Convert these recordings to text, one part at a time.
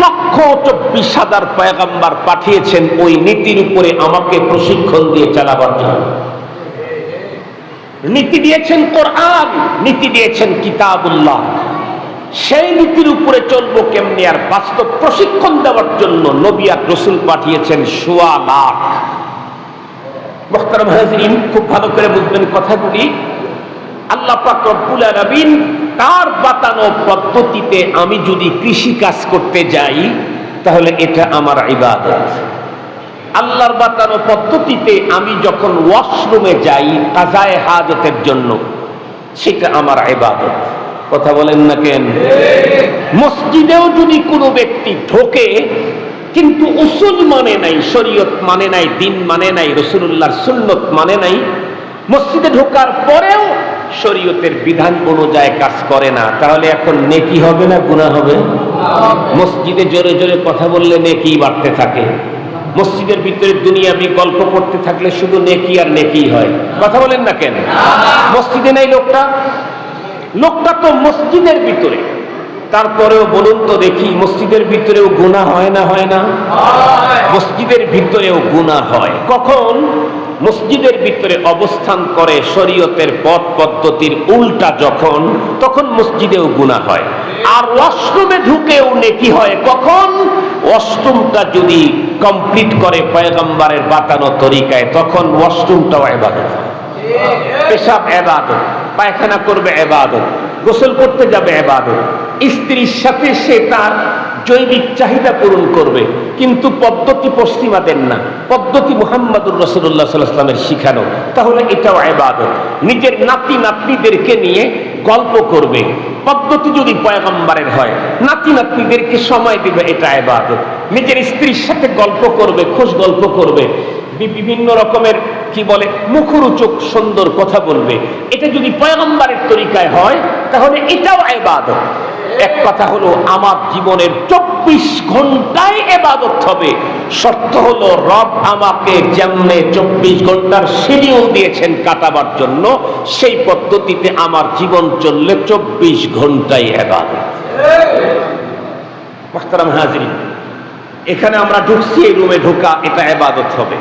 লক্ষ চব্বিশ হাজার পয়গাম্বার পাঠিয়েছেন, ওই নীতির উপরে আমাকে প্রশিক্ষণ দিয়ে চালাবার জন্য। নীতি দিয়েছেন কোরআন, নীতি দিয়েছেন কিতাবুল্লাহ। সেই নীতির উপরে চলবো কেমনি আর বাস্তব প্রশিক্ষণ দেওয়ার জন্য নবী আর রসুল পাঠিয়েছেন সোয়া লাখ। মোখতারাম হাজরিন, খুব ভালো করে বুঝবেন কথাগুলি। আল্লাহ তার বাতানো পদ্ধতিতে আমি যদি কৃষি কাজ করতে যাই, তাহলে এটা আমার ইবাদত। আল্লাহর বাতানো পদ্ধতিতে আমি যখন ওয়াশরুমে যাই কাজায় হাজতের জন্য, সেটা আমার ইবাদত। কথা বলেন না কেন? মসজিদেও যদি কোনো ব্যক্তি ঢোকে, কিন্তু উসুল মানে নাই, শরীয়ত মানে নাই, দিন মানে নাই রসুল্লাহর সুন্নত মানে নাই, মসজিদে ঢোকার পরেও শরীয়তের বিধান অনুযায়ী কাজ করে না। তাহলে এখন নেকি হবে না গুনাহ হবে? মসজিদে জোরে জোরে কথা বললে নেকি বাড়তে থাকে। মসজিদের ভিতরে দুনিয়া দুনিয়াবি গল্প করতে থাকলে শুধু নেকি আর নেকি হয়। কথা বলেন না কেন? মসজিদে নেই লোকটা? লোকটা তো মসজিদের ভিতরে। তারপরেও বলুন তো দেখি, মসজিদের ভিতরেও গুণা হয় না হয় না? মসজিদের ভিতরেও গুণা হয়। কখন? মসজিদের ভিতরে অবস্থান করে শরীয়তের পথ পদ্ধতির উল্টা যখন, তখন মসজিদেও গুণা হয়। আর ওয়াশরুমে ঢুকেও নেকি হয়। কখন? ওয়াশরুমটা যদি কমপ্লিট করে পয়গম্বারের বাতানো তরিকায়, তখন ওয়াশরুমটাও এবাদত পেশাব এবাদত পায়খানা করবে এবাদত গোসল করতে যাবে এবাদত স্ত্রীর সাথে সে তার জৈবিক চাহিদা পূরণ করবে, কিন্তু পদ্ধতি পশ্চিমাদের না। পদ্ধতি মুহাম্মদুর রসুল্লাহ সাল্লামের শিখানো। তাহলে এটাও এবাদত নিজের নাতি নাতনিদেরকে নিয়ে গল্প করবে। পদ্ধতি যদি পয়গম্বারের হয় নাতি নাতনিদেরকে সময় দিবে, এটা এবাদত নিজের স্ত্রীর সাথে গল্প করবে খোঁজ গল্প করবে। বিভিন্ন রকমের, কি বলে, মুখরোচক সুন্দর কথা বলবে। এটা যদি পয়গম্বারের তরিকায় হয়, তাহলে এটাও এবাদত এক কথা হলো, আমার জীবনের চব্বিশ ঘন্টায় এবাদত হবে। শর্ত হলো, রব আমাকে যেমনে চব্বিশ ঘণ্টার শিডিউল দিয়েছেন কাটাবার জন্য, সেই পদ্ধতিতে আমার জীবন চললে চব্বিশ ঘন্টায় এবাদত। এখানে আমরা ঢুকছি, এই রুমে ঢোকা, এটা এবাদত হবে।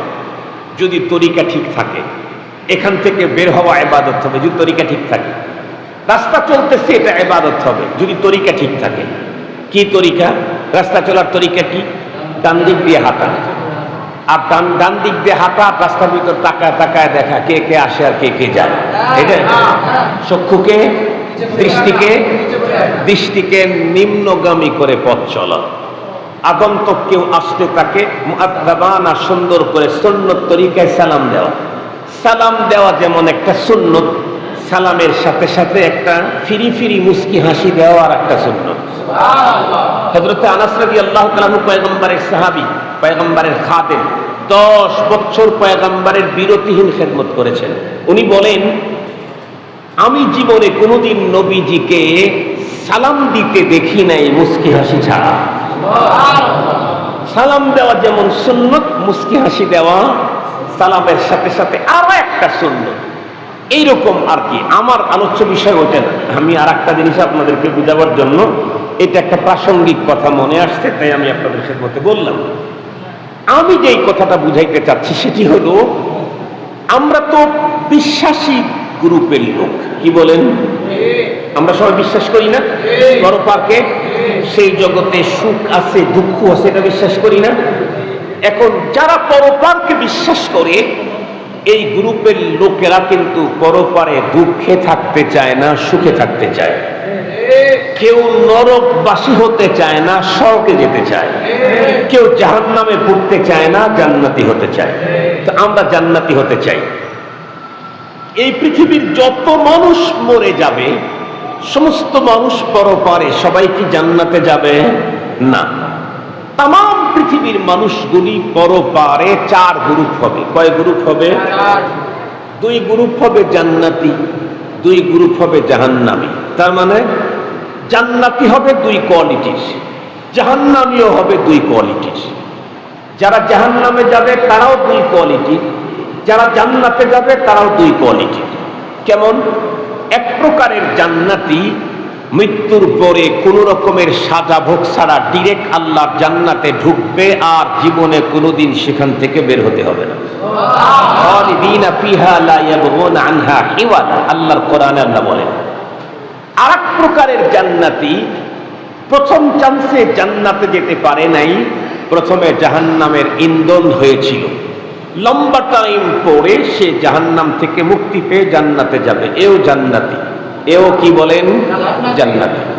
যদি তরিকা ঠিক থাকে, এখান থেকে বের হওয়া এবাদত হবে, যদি তরিকা ঠিক থাকে। রাস্তা চলতেছে, এটা এবাদত হবে, যদি তরিকা ঠিক থাকে। কি তরিকা? রাস্তা চলার তরিকা কি? ডান দিক দিয়ে হাঁটা। আর ডান ডান দিক দিয়ে হাঁটা, রাস্তার ভিতর তাকায় তাকায় দেখা কে কে আসে আর কে কে যায়। এটা চক্ষুকে, দৃষ্টিকে দৃষ্টিকে নিম্নগামী করে পথ চলা। আগন্তক কেউ আসতে তাকে সুন্দর করে সুন্নত তরিকায় সালাম দেওয়া। সালাম দেওয়া যেমন একটা সুন্নত সালামের সাথে সাথে একটা ফিরি ফিরি মুস্কি হাসি দেওয়া আর একটা সুন্নত। হজরত আনাস রাদি আল্লাহ তালাহু পয়গম্বরের সাহাবি পয়গম্বরের খাদেম দশ বছর পয়গম্বরের বিরতিহীন খেদমত করেছেন। উনি বলেন আমি জীবনে কোনোদিন নবীজিকে সালাম দিতে দেখি নাই মুস্কি হাসি ছাড়া। সালাম দেওয়া যেমন সুন্নত মুস্কি হাসি দেওয়া সালামের সাথে সাথে আরও একটা সুন্নত। এইরকম আর কি। আমার আলোচ্য বিষয় ওইটা আমি আর একটা জিনিস আপনাদেরকে বুঝাবার জন্য, এটা একটা প্রাসঙ্গিক কথা মনে আসছে, তাই আমি আপনাদের মধ্যে বললাম। আমি যেই কথাটা বুঝাইতে চাচ্ছি, সেটি হলো, আমরা তো বিশ্বাসী গ্রুপের লোক, কি বলেন? আমরা সবাই বিশ্বাস করি না? পরপারকে সেই জগতে সুখ আছে, দুঃখ আছে, এটা বিশ্বাস করি না। এখন যারা পরপারকে বিশ্বাস করে এই গ্রুপের লোকেরা কিন্তু পরপারে দুঃখে থাকতে চায় না, সুখে থাকতে চায়। কেউ নরকবাসী হতে চায় না, স্বর্গে যেতে চায়। কেউ জাহান নামে পড়তে চায় না, জান্নাতি হতে চায়। তো আমরা জান্নাতি হতে চাই। এই পৃথিবীর যত মানুষ মরে যাবে, সমস্ত মানুষ পরপারে সবাই কি জান্নাতে যাবে? না। তাম পৃথিবীর মানুষগুলি পরপারে চার গ্রুপ হবে। কয় গ্রুপ হবে? দুই গ্রুপ হবে জান্নাতি, দুই গ্রুপ হবে জাহান্নামি। তার মানে জান্নাতি হবে দুই কোয়ালিটির, জাহান্নামিও হবে দুই কোয়ালিটির। যারা জাহান্নামে যাবে, তারাও দুই কোয়ালিটির। যারা জান্নাতে যাবে, তারাও দুই কোয়ালিটির। কেমন? এক প্রকারের জান্নাতি মৃত্যুর পরে কোনো রকমের সাজা ভোগ ছাড়া ডিরেক্ট আল্লাহর জান্নাতে ঢুকবে আর জীবনে কোনোদিন সেখান থেকে বের হতে হবে না। আল্লাহর কোরআনে আল্লাহ বলেন আর এক প্রকারের জান্নাতি প্রথম চান্সে জান্নাতে যেতে পারে নাই, প্রথমে জাহান্নামের ইন্ধন হয়েছিল। লম্বা টাইম পরে সে জাহান্নাম থেকে মুক্তি পেয়ে জান্নাতে যাবে, এও জান্নাতি। এও কি বলেন? জান্নাতি।